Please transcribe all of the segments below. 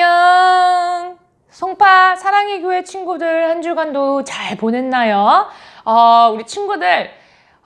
안녕. 송파 사랑의 교회 친구들 한 주간도 잘 보냈나요? 어, 우리 친구들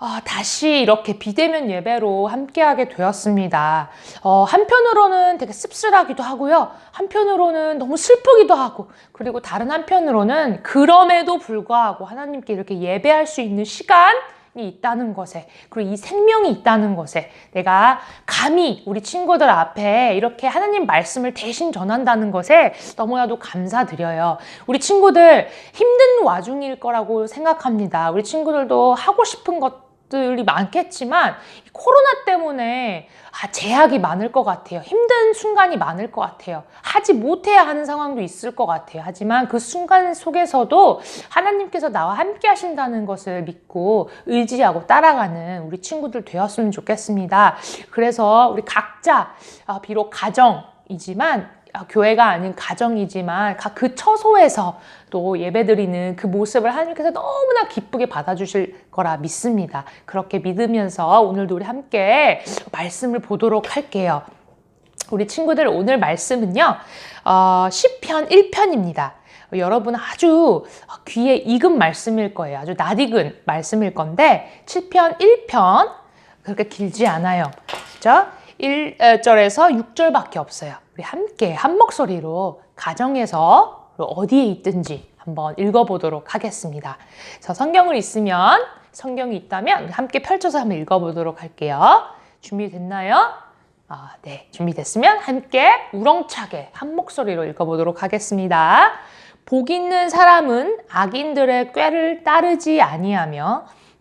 어, 다시 이렇게 비대면 예배로 함께하게 되었습니다. 어, 한편으로는 되게 씁쓸하기도 하고요. 한편으로는 너무 슬프기도 하고, 그리고 다른 한편으로는 그럼에도 불구하고 하나님께 이렇게 예배할 수 있는 시간이 있다는 것에, 그리고 이 생명이 있다는 것에 내가 감히 우리 친구들 앞에 이렇게 하나님 말씀을 대신 전한다는 것에 너무나도 감사드려요. 우리 친구들 힘든 와중일 거라고 생각합니다. 우리 친구들도 하고 싶은 것 들이 많겠지만 이 코로나 때문에 아, 제약이 많을 것 같아요. 힘든 순간이 많을 것 같아요. 하지 못해야 하는 상황도 있을 것 같아요. 하지만 그 순간 속에서도 하나님께서 나와 함께 하신다는 것을 믿고 의지하고 따라가는 우리 친구들 되었으면 좋겠습니다. 그래서 우리 각자 아, 비록 가정 이지만 아, 교회가 아닌 가정이지만 각 그 처소에서 또 예배드리는 그 모습을 하나님께서 너무나 기쁘게 받아주실 거라 믿습니다. 그렇게 믿으면서 오늘도 우리 함께 말씀을 보도록 할게요. 우리 친구들 오늘 말씀은요, 어, 10편 1편입니다. 여러분 아주 귀에 익은 말씀일 거예요. 아주 낯익은 말씀일 건데, 7편 1편, 그렇게 길지 않아요. 그죠? 1절에서 6절밖에 없어요. 우리 함께 한 목소리로 가정에서 어디에 있든지 한번 읽어보도록 하겠습니다. 저 성경을 있으면 성경이 있다면 함께 펼쳐서 한번 읽어보도록 할게요. 준비됐나요? 아, 네, 준비됐으면 함께 우렁차게 한 목소리로 읽어보도록 하겠습니다. 복 있는 사람은 악인들의 꾀를 따르지 아니하며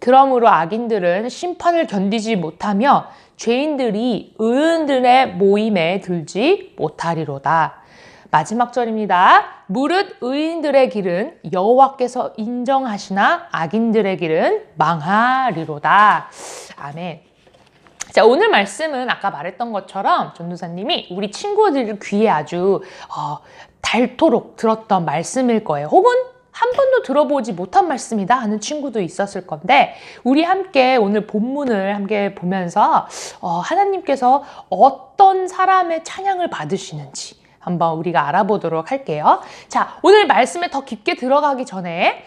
그러므로 악인들은 심판을 견디지 못하며 죄인들이 의인들의 모임에 들지 못하리로다. 마지막 절입니다. 무릇 의인들의 길은 여호와께서 인정하시나 악인들의 길은 망하리로다. 아멘. 자, 오늘 말씀은 아까 말했던 것처럼 전도사님이 우리 친구들 귀에 아주 어, 닳도록 들었던 말씀일 거예요. 혹은 한 번도 들어보지 못한 말씀이다 하는 친구도 있었을 건데 우리 함께 오늘 본문을 함께 보면서 어, 하나님께서 어떤 사람의 찬양을 받으시는지 한번 우리가 알아보도록 할게요. 자, 오늘 말씀에 더 깊게 들어가기 전에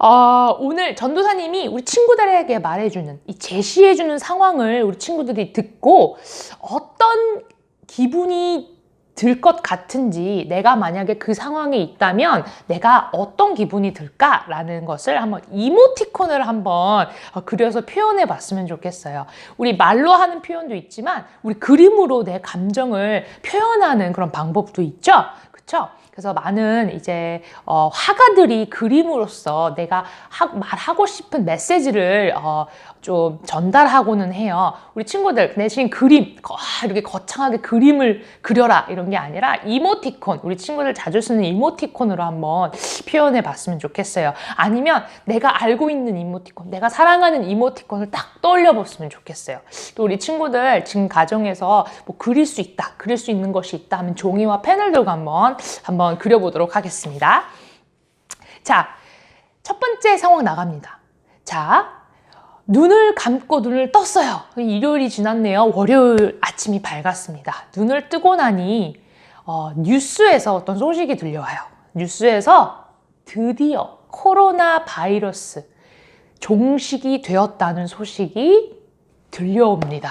어, 오늘 전도사님이 우리 친구들에게 말해주는 이 제시해주는 상황을 우리 친구들이 듣고 어떤 기분이 들 것 같은지 내가 만약에 그 상황에 있다면 내가 어떤 기분이 들까라는 것을 한번 이모티콘을 한번 어, 그려서 표현해 봤으면 좋겠어요. 우리 말로 하는 표현도 있지만 우리 그림으로 내 감정을 표현하는 그런 방법도 있죠. 그렇죠? 그래서 많은 이제 어, 화가들이 그림으로써 내가 하, 말하고 싶은 메시지를 어, 좀 전달하고는 해요. 우리 친구들 대신 그림 거, 이렇게 거창하게 그림을 그려라 이런 게 아니라 이모티콘 우리 친구들 자주 쓰는 이모티콘으로 한번 표현해 봤으면 좋겠어요. 아니면 내가 알고 있는 이모티콘, 내가 사랑하는 이모티콘을 딱 떠올려 봤으면 좋겠어요. 또 우리 친구들 지금 가정에서 뭐 그릴 수 있다, 그릴 수 있는 것이 있다 하면 종이와 펜을 들고 한번 한번 그려보도록 하겠습니다. 자, 첫 번째 상황 나갑니다. 자, 눈을 감고 눈을 떴어요. 일요일이 지났네요. 월요일 아침이 밝았습니다. 눈을 뜨고 나니 어, 뉴스에서 어떤 소식이 들려와요. 뉴스에서 드디어 코로나 바이러스 종식이 되었다는 소식이 들려옵니다.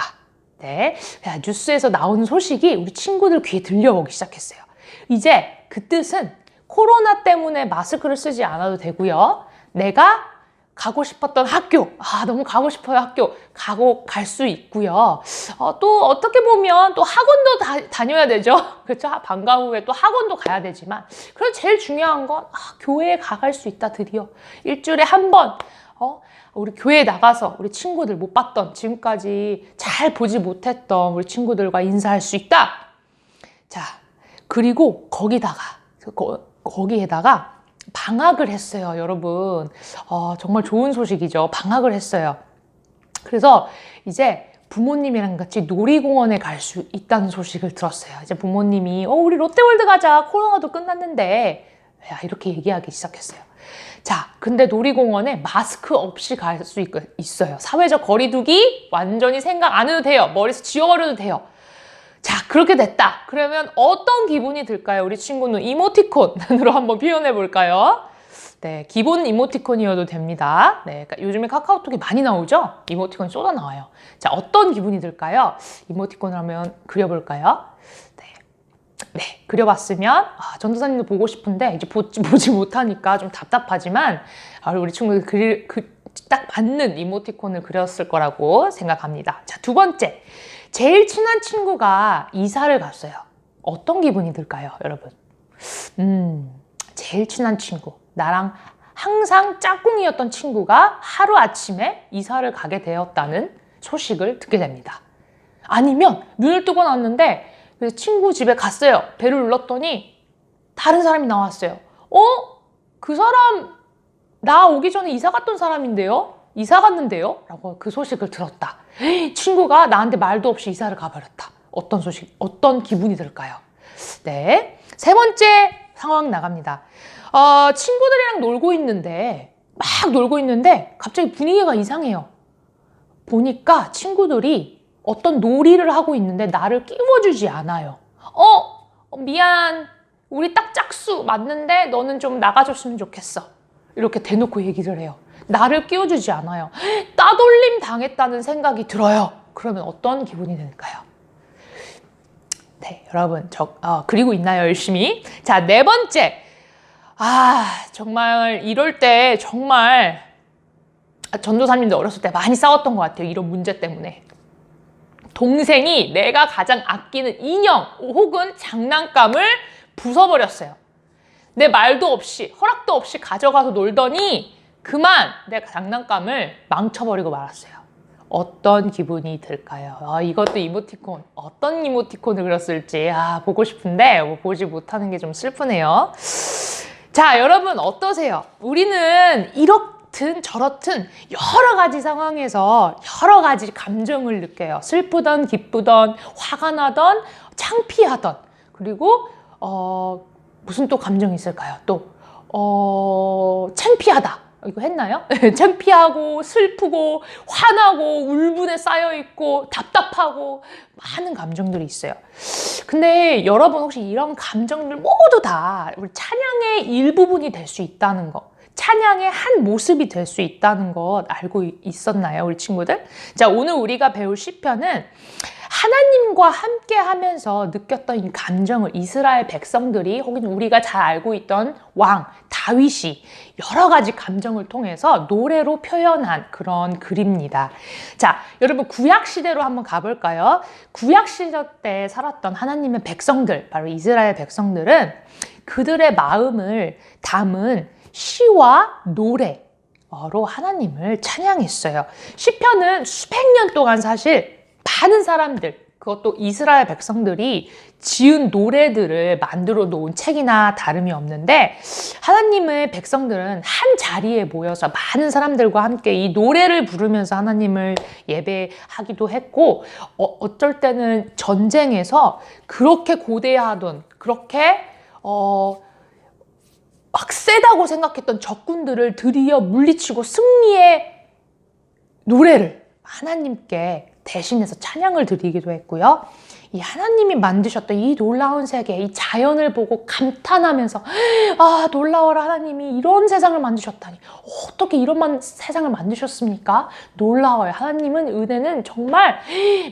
네. 뉴스에서 나오는 소식이 우리 친구들 귀에 들려오기 시작했어요. 이제 그 뜻은 코로나 때문에 마스크를 쓰지 않아도 되고요. 내가 가고 싶었던 학교, 아, 너무 가고 싶어요, 학교. 가고 갈 수 있고요. 어, 또 어떻게 보면 또 학원도 다, 다녀야 되죠. 그렇죠? 방과 후에 또 학원도 가야 되지만. 그래서 제일 중요한 건, 아, 교회에 가갈 수 있다, 드디어. 일주일에 한 번, 어, 우리 교회에 나가서 우리 친구들 못 봤던, 지금까지 잘 보지 못했던 우리 친구들과 인사할 수 있다. 자, 그리고 거기다가, 거, 거기에다가 방학을 했어요, 여러분. 어, 정말 좋은 소식이죠. 방학을 했어요. 그래서 이제 부모님이랑 같이 놀이공원에 갈 수 있다는 소식을 들었어요. 이제 부모님이, 어, 우리 롯데월드 가자. 코로나도 끝났는데. 야, 이렇게 얘기하기 시작했어요. 자, 근데 놀이공원에 마스크 없이 갈 수 있어요. 사회적 거리두기 완전히 생각 안 해도 돼요. 머리에서 지워버려도 돼요. 자, 그렇게 됐다. 그러면 어떤 기분이 들까요? 우리 친구는 이모티콘으로 한번 표현해 볼까요? 네, 기본 이모티콘이어도 됩니다. 네, 그러니까 요즘에 카카오톡이 많이 나오죠? 이모티콘이 쏟아 나와요. 자, 어떤 기분이 들까요? 이모티콘을 한번 그려볼까요? 네, 네, 그려봤으면 아, 전도사님도 보고 싶은데 이제 보지, 보지 못하니까 좀 답답하지만 아, 우리 친구들 그릴 그, 딱 맞는 이모티콘을 그렸을 거라고 생각합니다. 자, 두 번째. 제일 친한 친구가 이사를 갔어요. 어떤 기분이 들까요, 여러분? 음, 제일 친한 친구. 나랑 항상 짝꿍이었던 친구가 하루 아침에 이사를 가게 되었다는 소식을 듣게 됩니다. 아니면 눈을 뜨고 났는데 그 친구 집에 갔어요. 배를 눌렀더니 다른 사람이 나왔어요. 어? 그 사람 나 오기 전에 이사 갔던 사람인데요? 이사 갔는데요? 라고 그 소식을 들었다. 친구가 나한테 말도 없이 이사를 가버렸다. 어떤 소식, 어떤 기분이 들까요? 네. 세 번째 상황 나갑니다. 어, 친구들이랑 놀고 있는데, 막 놀고 있는데, 갑자기 분위기가 이상해요. 보니까 친구들이 어떤 놀이를 하고 있는데 나를 끼워주지 않아요. 어, 미안. 우리 딱 짝수 맞는데 너는 좀 나가줬으면 좋겠어. 이렇게 대놓고 얘기를 해요. 나를 끼워주지 않아요. 따돌림 당했다는 생각이 들어요. 그러면 어떤 기분이 들까요? 네, 여러분, 저, 어, 그리고 있나요, 열심히? 자, 네 번째. 아, 정말 이럴 때 정말 전도사님도 어렸을 때 많이 싸웠던 것 같아요. 이런 문제 때문에. 동생이 내가 가장 아끼는 인형 혹은 장난감을 부숴버렸어요. 내 말도 없이, 허락도 없이 가져가서 놀더니 그만 내 장난감을 망쳐버리고 말았어요. 어떤 기분이 들까요? 아, 이것도 이모티콘. 어떤 이모티콘을 그렸을지 아, 보고 싶은데 뭐 보지 못하는 게 좀 슬프네요. 자, 여러분 어떠세요? 우리는 이렇든 저렇든 여러 가지 상황에서 여러 가지 감정을 느껴요. 슬프던, 기쁘던, 화가 나던, 창피하던. 그리고 어, 무슨 또 감정이 있을까요? 또 어, 창피하다. 이거 했나요? 창피하고 슬프고 화나고 울분에 쌓여 있고 답답하고 많은 감정들이 있어요. 근데 여러분 혹시 이런 감정들 모두 다 우리 찬양의 일부분이 될 수 있다는 거. 찬양의 한 모습이 될 수 있다는 것 알고 있었나요, 우리 친구들? 자, 오늘 우리가 배울 시편은 하나님과 함께 하면서 느꼈던 이 감정을 이스라엘 백성들이 혹은 우리가 잘 알고 있던 왕 다윗이 여러 가지 감정을 통해서 노래로 표현한 그런 글입니다. 자, 여러분 구약 시대로 한번 가볼까요? 구약 시대 때 살았던 하나님의 백성들, 바로 이스라엘 백성들은 그들의 마음을 담은 시와 노래 로 하나님을 찬양했어요. 시편은 수백 년 동안 사실 많은 사람들, 그것도 이스라엘 백성들이 지은 노래들을 만들어 놓은 책이나 다름이 없는데 하나님의 백성들은 한 자리에 모여서 많은 사람들과 함께 이 노래를 부르면서 하나님을 예배하기도 했고 어, 쩔 때는 전쟁에서 그렇게 고대하던 그렇게 어, 막 세다고 생각했던 적군들을 드디어 물리치고 승리의 노래를 하나님께 대신해서 찬양을 드리기도 했고요. 이 하나님이 만드셨던 이 놀라운 세계, 이 자연을 보고 감탄하면서 아 놀라워라 하나님이 이런 세상을 만드셨다니 어떻게 이런 세상을 만드셨습니까? 놀라워요. 하나님은 은혜는 정말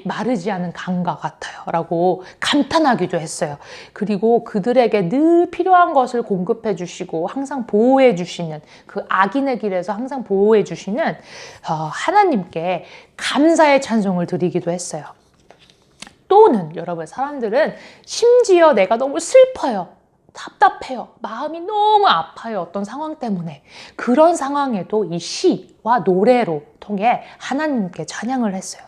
마르지 않은 강과 같아요. 라고 감탄하기도 했어요. 그리고 그들에게 늘 필요한 것을 공급해 주시고 항상 보호해 주시는 그 악인의 길에서 항상 보호해 주시는 어, 하나님께 감사의 찬송을 드리기도 했어요. 또는 여러분 사람들은 심지어 내가 너무 슬퍼요. 답답해요. 마음이 너무 아파요. 어떤 상황 때문에. 그런 상황에도 이 시와 노래로 통해 하나님께 찬양을 했어요.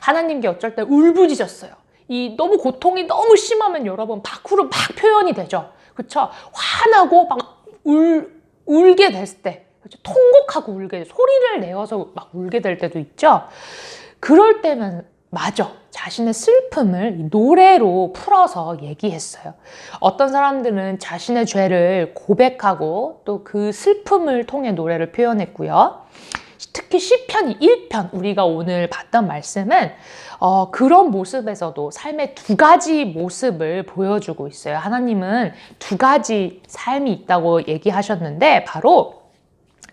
하나님께 어쩔 때 울부짖었어요. 이 너무 고통이 너무 심하면 여러분 밖으로 막 표현이 되죠. 그쵸? 화나고 막 울, 울게 됐을 때, 그렇죠? 통곡하고 울게, 소리를 내어서 막 울게 될 때도 있죠. 그럴 때면 맞아. 자신의 슬픔을 이 노래로 풀어서 얘기했어요. 어떤 사람들은 자신의 죄를 고백하고 또 그 슬픔을 통해 노래를 표현했고요. 특히 시편 1편 우리가 오늘 봤던 말씀은 어, 그런 모습에서도 삶의 두 가지 모습을 보여주고 있어요. 하나님은 두 가지 삶이 있다고 얘기하셨는데 바로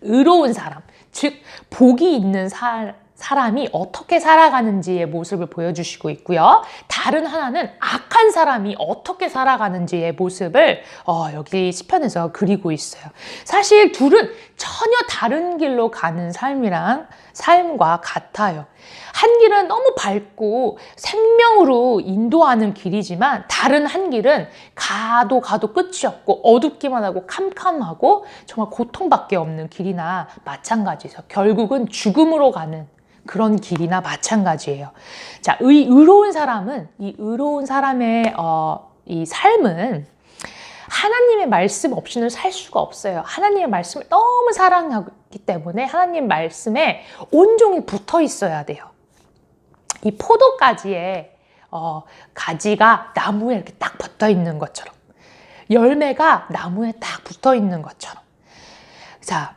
의로운 사람, 즉 복이 있는 사, 사람이 어떻게 살아가는지의 모습을 보여주시고 있고요. 다른 하나는 악한 사람이 어떻게 살아가는지의 모습을 어, 여기 시편에서 그리고 있어요. 사실 둘은 전혀 다른 길로 가는 삶이랑 삶과 같아요. 한 길은 너무 밝고 생명으로 인도하는 길이지만 다른 한 길은 가도 가도 끝이 없고 어둡기만 하고 캄캄하고 정말 고통밖에 없는 길이나 마찬가지죠. 결국은 죽음으로 가는 그런 길이나 마찬가지예요. 자, 의, 의로운 사람은 이 의로운 사람의 어, 이 삶은 하나님의 말씀 없이는 살 수가 없어요. 하나님의 말씀을 너무 사랑하기 때문에 하나님 말씀에 온종일 붙어 있어야 돼요. 이 포도가지에 어, 가지가 나무에 이렇게 딱 붙어 있는 것처럼 열매가 나무에 딱 붙어 있는 것처럼 자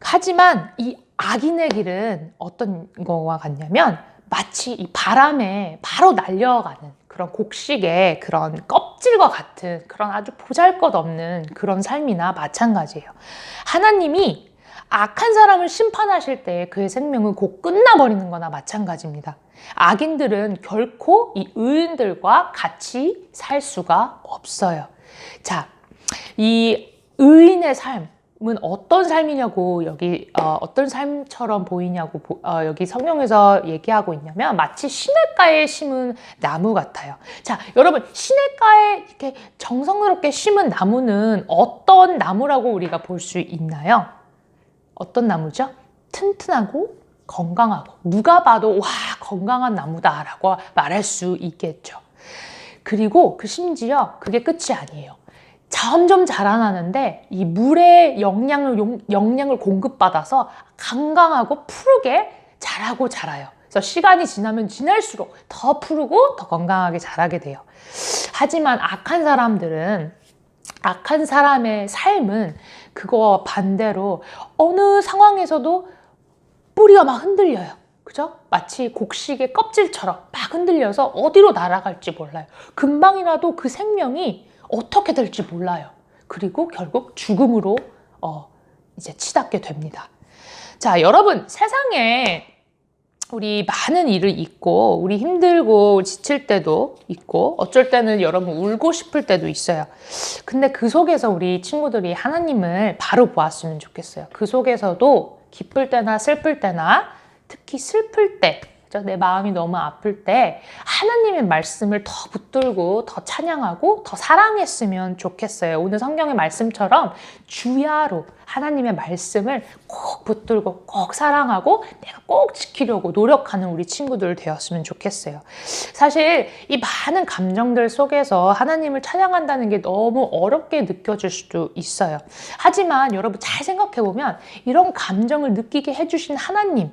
하지만 이 악인의 길은 어떤 거와 같냐면 마치 이 바람에 바로 날려가는 그런 곡식의 그런 껍질과 같은 그런 아주 보잘것없는 그런 삶이나 마찬가지예요. 하나님이 악한 사람을 심판하실 때 그의 생명은 곧 끝나버리는 거나 마찬가지입니다. 악인들은 결코 이 의인들과 같이 살 수가 없어요. 자, 이 의인의 삶, 은 어떤 삶이냐고 여기 어, 떤 삶처럼 보이냐고 보, 어, 여기 성경에서 얘기하고 있냐면 마치 시냇가에 심은 나무 같아요. 자, 여러분 시냇가에 이렇게 정성스럽게 심은 나무는 어떤 나무라고 우리가 볼 수 있나요? 어떤 나무죠? 튼튼하고 건강하고 누가 봐도 와 건강한 나무다라고 말할 수 있겠죠. 그리고 그 심지어 그게 끝이 아니에요. 점점 자라나는데 이 물의 영양을 용, 영양을 공급받아서 건강하고 푸르게 자라고 자라요. 그래서 시간이 지나면 지날수록 더 푸르고 더 건강하게 자라게 돼요. 하지만 악한 사람들은 악한 사람의 삶은 그거 반대로 어느 상황에서도 뿌리가 막 흔들려요. 그죠? 마치 곡식의 껍질처럼 막 흔들려서 어디로 날아갈지 몰라요. 금방이라도 그 생명이 어떻게 될지 몰라요. 그리고 결국 죽음으로 어, 이제 치닫게 됩니다. 자, 여러분, 세상에 우리 많은 일을 있고, 우리 힘들고 지칠 때도 있고, 어쩔 때는 여러분 울고 싶을 때도 있어요. 근데 그 속에서 우리 친구들이 하나님을 바로 보았으면 좋겠어요. 그 속에서도 기쁠 때나 슬플 때나 특히 슬플 때, 내 마음이 너무 아플 때 하나님의 말씀을 더 붙들고 더 찬양하고 더 사랑했으면 좋겠어요. 오늘 성경의 말씀처럼 주야로 하나님의 말씀을 꼭 붙들고 꼭 사랑하고 내가 꼭 지키려고 노력하는 우리 친구들 되었으면 좋겠어요. 사실 이 많은 감정들 속에서 하나님을 찬양한다는 게 너무 어렵게 느껴질 수도 있어요. 하지만 여러분 잘 생각해 보면 이런 감정을 느끼게 해주신 하나님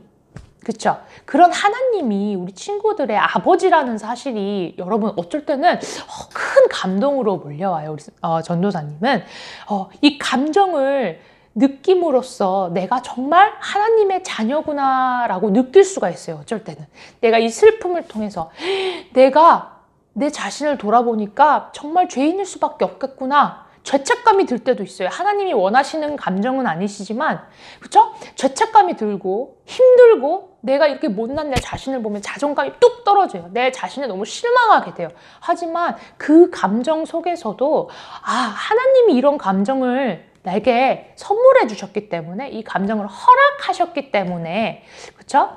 그쵸? 그런 하나님이 우리 친구들의 아버지라는 사실이 여러분 어쩔 때는 어, 큰 감동으로 몰려와요. 우리 어, 전도사님은 어, 이 감정을 느낌으로써 내가 정말 하나님의 자녀구나라고 느낄 수가 있어요. 어쩔 때는 내가 이 슬픔을 통해서 내가 내 자신을 돌아보니까 정말 죄인일 수밖에 없겠구나. 죄책감이 들 때도 있어요. 하나님이 원하시는 감정은 아니시지만, 그쵸? 죄책감이 들고, 힘들고, 내가 이렇게 못난 내 자신을 보면 자존감이 뚝 떨어져요. 내 자신에 너무 실망하게 돼요. 하지만 그 감정 속에서도, 아, 하나님이 이런 감정을 나에게 선물해 주셨기 때문에, 이 감정을 허락하셨기 때문에, 그쵸?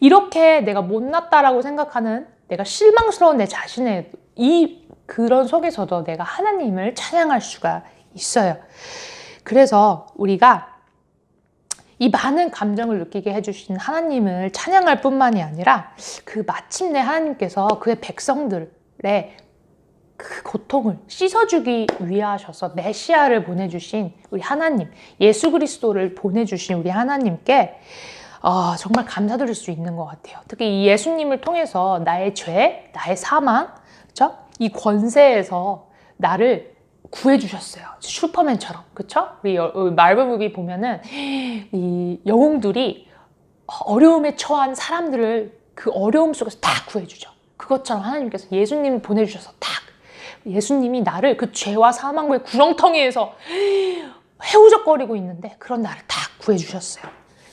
이렇게 내가 못났다라고 생각하는 내가 실망스러운 내 자신의 이 그런 속에서도 내가 하나님을 찬양할 수가 있어요. 그래서 우리가 이 많은 감정을 느끼게 해주신 하나님을 찬양할 뿐만이 아니라 그 마침내 하나님께서 그의 백성들의 그 고통을 씻어주기 위하셔서 메시아를 보내주신 우리 하나님, 예수 그리스도를 보내주신 우리 하나님께 어, 정말 감사드릴 수 있는 것 같아요. 특히 이 예수님을 통해서 나의 죄, 나의 사망, 그쵸? 이 권세에서 나를 구해주셨어요. 슈퍼맨처럼, 그쵸? 우리 여- 어, 무비 보면은 이 영웅들이 어려움에 처한 사람들을 그 어려움 속에서 다 구해주죠. 그것처럼 하나님께서 예수님을 보내주셔서 딱 예수님이 나를 그 죄와 사망과의 구렁텅이에서 헤우적거리고 있는데 그런 나를 다 구해주셨어요.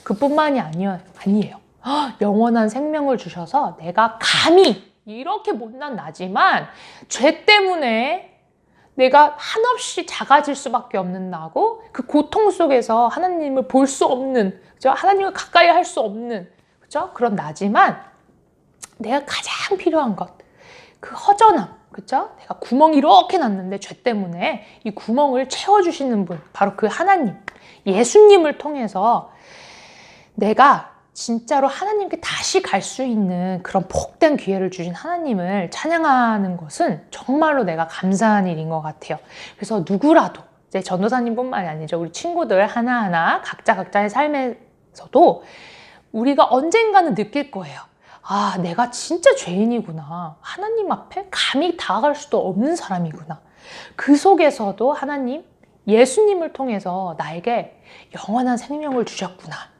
그뿐만이 아니에요. 아니에요. 헉, 영원한 생명을 주셔서 내가 감히 이렇게 못난 나지만 죄 때문에 내가 한없이 작아질 수밖에 없는 나고 그 고통 속에서 하나님을 볼 수 없는 그죠? 하나님을 가까이 할 수 없는 그죠? 그런 나지만 내가 가장 필요한 것 그 허전함 그죠? 내가 구멍이 이렇게 났는데 죄 때문에 이 구멍을 채워주시는 분 바로 그 하나님 예수님을 통해서 내가 진짜로 하나님께 다시 갈 수 있는 그런 복된 기회를 주신 하나님을 찬양하는 것은 정말로 내가 감사한 일인 것 같아요. 그래서 누구라도 이제 전도사님뿐만이 아니죠. 우리 친구들 하나하나 각자 각자의 삶에서도 우리가 언젠가는 느낄 거예요. 아, 내가 진짜 죄인이구나. 하나님 앞에 감히 다가갈 수도 없는 사람이구나. 그 속에서도 하나님, 예수님을 통해서 나에게 영원한 생명을 주셨구나.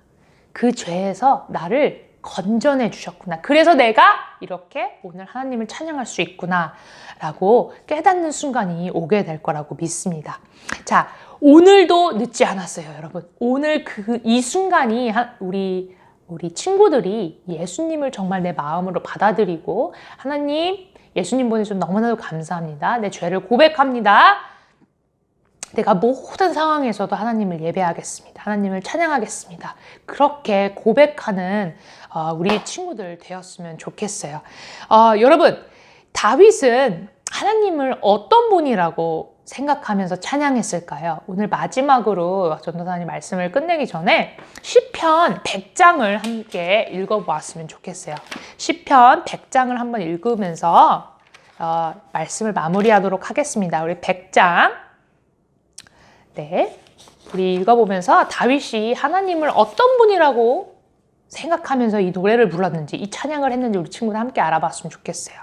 그 죄에서 나를 건져내 주셨구나. 그래서 내가 이렇게 오늘 하나님을 찬양할 수 있구나. 라고 깨닫는 순간이 오게 될 거라고 믿습니다. 자, 오늘도 늦지 않았어요, 여러분. 오늘 그, 이 순간이 한- 우리, 우리 친구들이 예수님을 정말 내 마음으로 받아들이고, 하나님, 예수님 보내주셔서 너무나도 감사합니다. 내 죄를 고백합니다. 내가 모든 상황에서도 하나님을 예배하겠습니다. 하나님을 찬양하겠습니다. 그렇게 고백하는 어, 우리 친구들 되었으면 좋겠어요. 어, 여러분, 다윗은 하나님을 어떤 분이라고 생각하면서 찬양했을까요? 오늘 마지막으로 전도사님 말씀을 끝내기 전에 시편 100장을 함께 읽어보았으면 좋겠어요. 시편 100장을 한번 읽으면서 어, 말씀을 마무리하도록 하겠습니다. 우리 100장 네. 우리 읽어보면서 다윗이 하나님을 어떤 분이라고 생각하면서 이 노래를 불렀는지, 이 찬양을 했는지 우리 친구들 함께 알아봤으면 좋겠어요.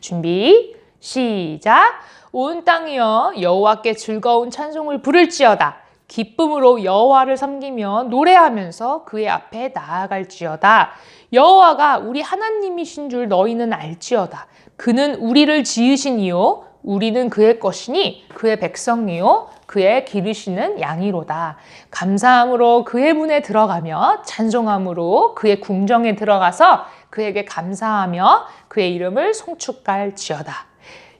준비, 시작. 온 땅이여 여호와께 즐거운 찬송을 부를지어다. 기쁨으로 여호와를 섬기며 노래하면서 그의 앞에 나아갈지어다. 여호와가 우리 하나님이신 줄 너희는 알지어다. 그는 우리를 지으신 이요 우리는 그의 것이니 그의 백성이요 그의 기르시는 양이로다. 감사함으로 그의 문에 들어가며 찬송함으로 그의 궁정에 들어가서 그에게 감사하며 그의 이름을 송축할지어다.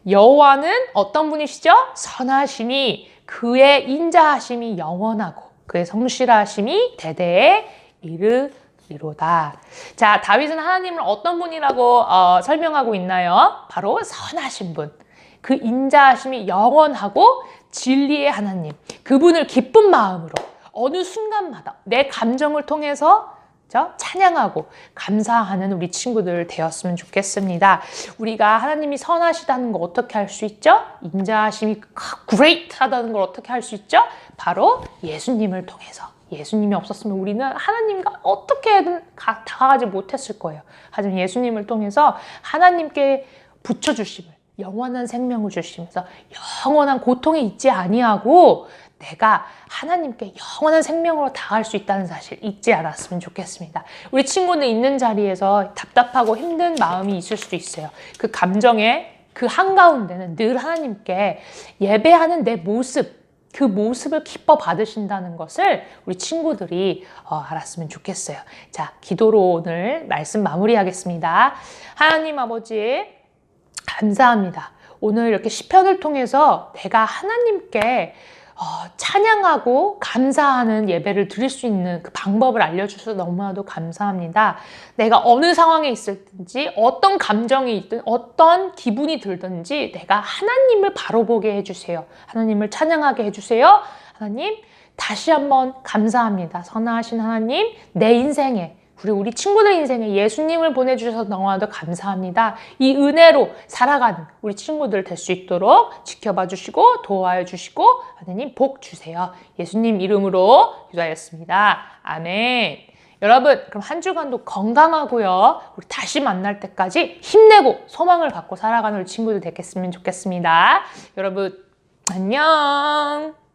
여호와는 어떤 분이시죠? 선하시니 그의 인자하심이 영원하고 그의 성실하심이 대대에 이르리로다. 자, 다윗은 하나님을 어떤 분이라고 어, 설명하고 있나요? 바로 선하신 분. 그 인자하심이 영원하고 진리의 하나님. 그분을 기쁜 마음으로 어느 순간마다 내 감정을 통해서 저 찬양하고 감사하는 우리 친구들 되었으면 좋겠습니다. 우리가 하나님이 선하시다는 걸 어떻게 할 수 있죠? 인자하심이 great하다는 걸 어떻게 할 수 있죠? 바로 예수님을 통해서. 예수님이 없었으면 우리는 하나님과 어떻게든 가- 다가가지 못했을 거예요. 하지만 예수님을 통해서 하나님께 붙여주심을 영원한 생명을 주시면서 영원한 고통에 있지 아니하고 내가 하나님께 영원한 생명으로 다갈 수 있다는 사실 잊지 않았으면 좋겠습니다. 우리 친구들 있는 자리에서 답답하고 힘든 마음이 있을 수도 있어요. 그 감정의 그 한가운데는 늘 하나님께 예배하는 내 모습, 그 모습을 기뻐 받으신다는 것을 우리 친구들이 어, 알았으면 좋겠어요. 자, 기도로 오늘 말씀 마무리하겠습니다. 하나님 아버지, 감사합니다. 오늘 이렇게 시편을 통해서 내가 하나님께 어, 찬양하고 감사하는 예배를 드릴 수 있는 그 방법을 알려주셔서 너무나도 감사합니다. 내가 어느 상황에 있을든지 어떤 감정이 있든 어떤 기분이 들든지 내가 하나님을 바로 보게 해주세요. 하나님을 찬양하게 해주세요. 하나님 다시 한번 감사합니다. 선하신 하나님 내 인생에 우리 우리 친구들 인생에 예수님을 보내주셔서 너무나도 감사합니다. 이 은혜로 살아가는 우리 친구들 될 수 있도록 지켜봐 주시고 도와여 주시고 하나님 복 주세요. 예수님 이름으로 기도하였습니다. 아멘. 여러분 그럼 한 주간도 건강하고요. 우리 다시 만날 때까지 힘내고 소망을 갖고 살아가는 우리 친구들 됐겠으면 좋겠습니다. 여러분 안녕.